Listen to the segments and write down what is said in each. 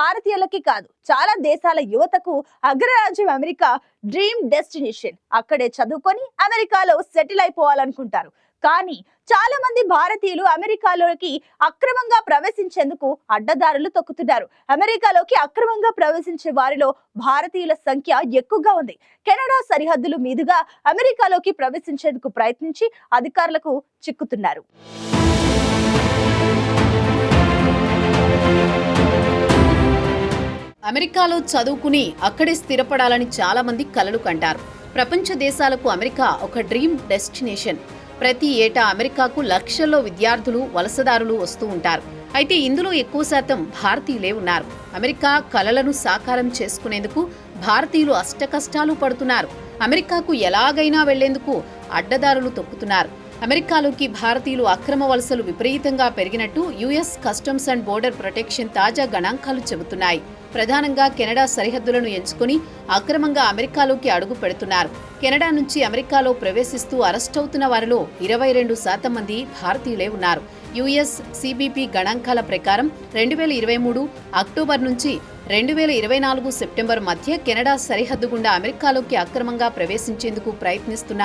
భారతీయులకి కాదు చాలా దేశాల యువతకు అగ్రరాజ్యం అమెరికా డ్రీమ్ డెస్టినేషన్. అక్కడే చదువుకొని అమెరికాలో సెటిల్ అయిపోవాలనుకుంటారు. కానీ చాలా మంది భారతీయులు అమెరికాలోకి అక్రమంగా ప్రవేశించేందుకు అడ్డదారులు తొక్కుతున్నారు. అమెరికాలోకి అక్రమంగా ప్రవేశించే వారిలో భారతీయుల సంఖ్య ఎక్కువగా ఉంది. కెనడా సరిహద్దులు మీదుగా అమెరికాలోకి ప్రవేశించేందుకు ప్రయత్నించి అధికారులకు చిక్కుతున్నారు. అమెరికాలో చదువుకుని అక్కడే స్థిరపడాలని చాలా మంది కలలు కంటారు. ప్రపంచ దేశాలకు అమెరికా ఒక డ్రీమ్ డెస్టినేషన్. ప్రతి ఏటా అమెరికాకు లక్షల్లో విద్యార్థులు వలసదారులు వస్తూ ఉంటారు. అయితే ఇందులో ఎక్కువ శాతం భారతీయులే ఉన్నారు. అమెరికా కలలను సాకారం చేసుకునేందుకు భారతీయులు అష్టకష్టాలు పడుతున్నారు. అమెరికాకు ఎలాగైనా వెళ్ళేందుకు అడ్డదారులు తొక్కుతున్నారు. అమెరికాలోకి భారతీయులు అక్రమ వలసలు విపరీతంగా పెరిగినట్టు US customs and border protection తాజా గణాంకాలు చెబుతున్నాయి. ప్రధానంగా కెనడా సరిహద్దులను ఎంచుకుని అక్రమంగా అమెరికాలోకి అడుగు పెడుతున్నారు. కెనడా నుంచి అమెరికాలో ప్రవేశిస్తూ అరెస్ట్ అవుతున్న వారిలో ఇరవై రెండు శాతం మంది భారతీయులే ఉన్నారు. యుఎస్ సిబిపి గణాంకాల ప్రకారం రెండు వేల ఇరవై మూడు అక్టోబర్ నుంచి రెండు వేల ఇరవై నాలుగు సెప్టెంబర్ మధ్య కెనడా సరిహద్దు గుండా అమెరికాలోకి అక్రమంగా ప్రవేశించేందుకు ప్రయత్నిస్తున్న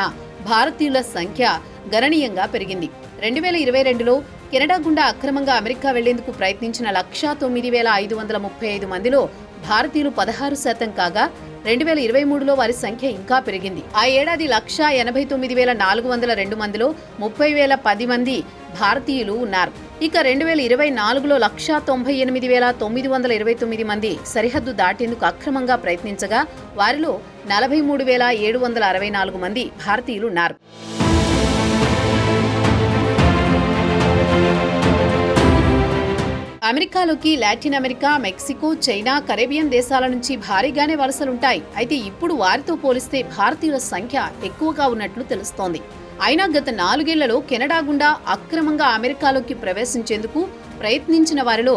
భారతీయుల సంఖ్య గణనీయంగా పెరిగింది. రెండు వేల ఇరవై రెండులో కెనడా గుండా అక్రమంగా అమెరికా వెళ్ళేందుకు ప్రయత్నించిన లక్షా తొమ్మిది వేల ఐదు వందల ముప్పై ఐదు మందిలో భారతీయులు పదహారు శాతం కాగా రెండు వేల ఇరవై మూడులో వారి సంఖ్య ఇంకా పెరిగింది. ఆ ఏడాది లక్షా ఎనభై తొమ్మిది వేల నాలుగు వందల రెండు మందిలో ముప్పై వేల పది మంది భారతీయులు ఉన్నారు. ఇక రెండు వేల ఇరవై నాలుగులో లక్షా తొంభై ఎనిమిది వేల తొమ్మిది వందల ఇరవై తొమ్మిది మంది సరిహద్దు దాటేందుకు అక్రమంగా ప్రయత్నించగా వారిలో నలభై మూడు వేల ఏడు వందల అరవై నాలుగు మంది భారతీయులు ఉన్నారు. అమెరికాలోకి Latin America Mexico China Caribbean దేశాల నుంచి భారీగానే వలసలుంటాయి. అయితే ఇప్పుడు వారితో పోలిస్తే భారతీయుల సంఖ్య ఎక్కువగా ఉన్నట్లు తెలుస్తోంది. అయినా గత నాలుగేళ్ళలో కెనడా గుండా అక్రమంగా అమెరికాలోకి ప్రవేశించేందుకు ప్రయత్నించిన వారిలో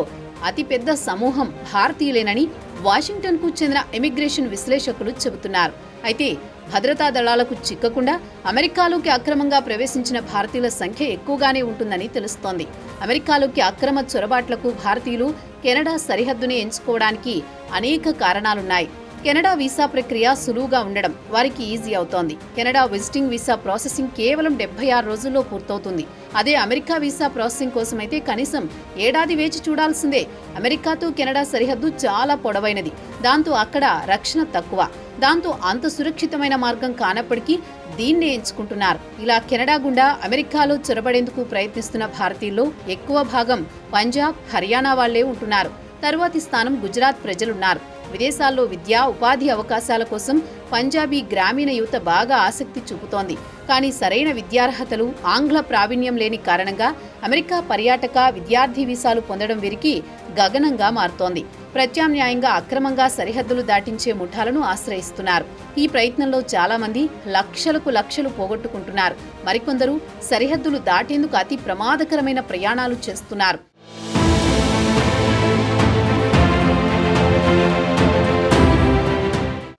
అతిపెద్ద సమూహం భారతీయులేనని వాషింగ్టన్కు చెందిన ఇమిగ్రేషన్ విశ్లేషకులు చెబుతున్నారు. అయితే భద్రతా దళాలకు చిక్కకుండా అమెరికాలోకి అక్రమంగా ప్రవేశించిన భారతీయుల సంఖ్య ఎక్కువగానే ఉంటుందని తెలుస్తోంది. అమెరికాలోకి అక్రమ చొరబాట్లకు భారతీయులు కెనడా సరిహద్దుని ఎంచుకోవడానికి అనేక కారణాలున్నాయి. కెనడా వీసా ప్రక్రియ సులువుగా ఉండడం వారికి ఈజీ అవుతోంది. కెనడా విజిటింగ్ వీసా ప్రాసెసింగ్ కేవలం డెబ్బై ఆరు రోజుల్లో పూర్తవుతుంది. అదే అమెరికా వీసా ప్రాసెసింగ్ కోసమైతే కనీసం ఏడాది వేచి చూడాల్సిందే. అమెరికాతో కెనడా సరిహద్దు చాలా పొడవైనది. దాంతో అక్కడ రక్షణ తక్కువ. దాంతో అంత సురక్షితమైన మార్గం కానప్పటికీ దీన్నే ఎంచుకుంటున్నారు. ఇలా కెనడా గుండా అమెరికాలో చొరబడేందుకు ప్రయత్నిస్తున్న భారతీయుల్లో ఎక్కువ భాగం పంజాబ్ హర్యానా వాళ్ళే ఉంటున్నారు. తరువాతి స్థానం గుజరాత్ ప్రజలున్నారు. విదేశాల్లో విద్యా ఉపాధి అవకాశాల కోసం పంజాబీ గ్రామీణ యువత బాగా ఆసక్తి చూపుతోంది. కానీ సరైన విద్యార్హతలు ఆంగ్ల ప్రావీణ్యం లేని కారణంగా అమెరికా పర్యాటక విద్యార్థి వీసాలు పొందడం వీరికి గగనంగా మారుతోంది. ప్రత్యామ్నాయంగా అక్రమంగా సరిహద్దులు దాటించే ముఠాలను ఆశ్రయిస్తున్నారు. ఈ ప్రయత్నంలో చాలా మంది లక్షలకు లక్షలు పోగొట్టుకుంటున్నారు. మరికొందరు సరిహద్దులు దాటేందుకు అతి ప్రమాదకరమైన ప్రయాణాలు చేస్తున్నారు.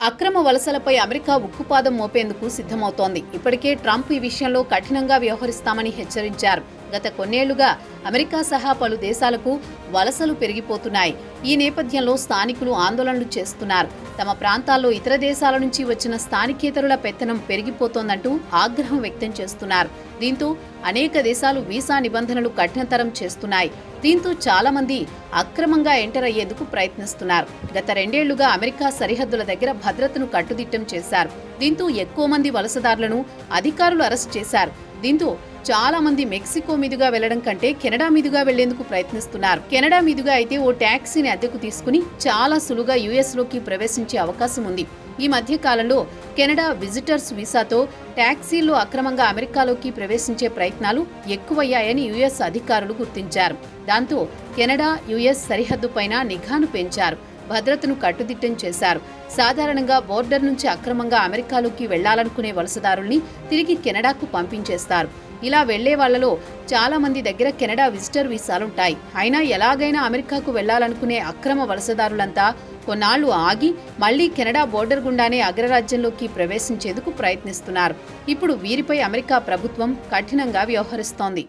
అక్రమ వలసలపై అమెరికా ఉక్కుపాదం మోపేందుకు సిద్ధమవుతోంది. ఇప్పటికే ట్రంప్ ఈ విషయంలో కఠినంగా వ్యవహరిస్తామని హెచ్చరించారు. గత కొన్నేళ్ళుగా అమెరికా సహా పలు దేశాలకు వలసలు పెరిగిపోతున్నాయి. ఈ నేపథ్యంలో స్థానికులు ఆందోళనలు చేస్తున్నారు. తమ ప్రాంతాల్లో ఇతర దేశాల నుంచి వచ్చిన స్థానికేతరుల పెత్తనం పెరిగిపోతోందంటూ ఆగ్రహం వ్యక్తం చేస్తున్నారు. దీంతో అనేక దేశాలు వీసా నిబంధనలు కఠినతరం చేస్తున్నాయి. దీంతో చాలా మంది అక్రమంగా ఎంటర్ అయ్యేందుకు ప్రయత్నిస్తున్నారు. గత రెండేళ్ళుగా అమెరికా సరిహద్దుల దగ్గర భద్రతను కట్టుదిట్టం చేశారు. దీంతో ఎక్కువ మంది వలసదారులను అధికారులు అరెస్ట్ చేశారు. దీంతో చాలా మంది మెక్సికో మీదుగా వెళ్ళడం కంటే కెనడా మీదుగా వెళ్ళేందుకు ప్రయత్నిస్తున్నారు. కెనడా మీదుగా అయితే ఓ ట్యాక్సీని అద్దెకు తీసుకుని చాలా సులువుగా యుఎస్లోకి ప్రవేశించే అవకాశం ఉంది. ఈ మధ్య కాలంలో కెనడా విజిటర్స్ వీసాతో ట్యాక్సీల్లో అక్రమంగా అమెరికాలోకి ప్రవేశించే ప్రయత్నాలు ఎక్కువయ్యాయని యుఎస్ అధికారులు గుర్తించారు. దాంతో కెనడా యుఎస్ సరిహద్దుపైన నిఘాను పెంచారు. భద్రతను కట్టుదిట్టం చేశారు. సాధారణంగా బోర్డర్ నుంచి అక్రమంగా అమెరికాలోకి వెళ్ళాలనుకునే వలసదారుల్ని తిరిగి కెనడాకు పంపించేస్తారు. ఇలా వెళ్ళే వాళ్ళలో చాలా మంది దగ్గర కెనడా విజిటర్ వీసాలుంటాయి అయినా ఎలాగైనా అమెరికాకు వెళ్ళాలనుకునే అక్రమ వలసదారులంతా కొన్నాళ్ళు ఆగి మళ్ళీ కెనడా బోర్డర్ గుండానే అగ్రరాజ్యంలోకి ప్రవేశించేందుకు ప్రయత్నిస్తున్నారు. ఇప్పుడు వీరిపై అమెరికా ప్రభుత్వం కఠినంగా వ్యవహరిస్తోంది.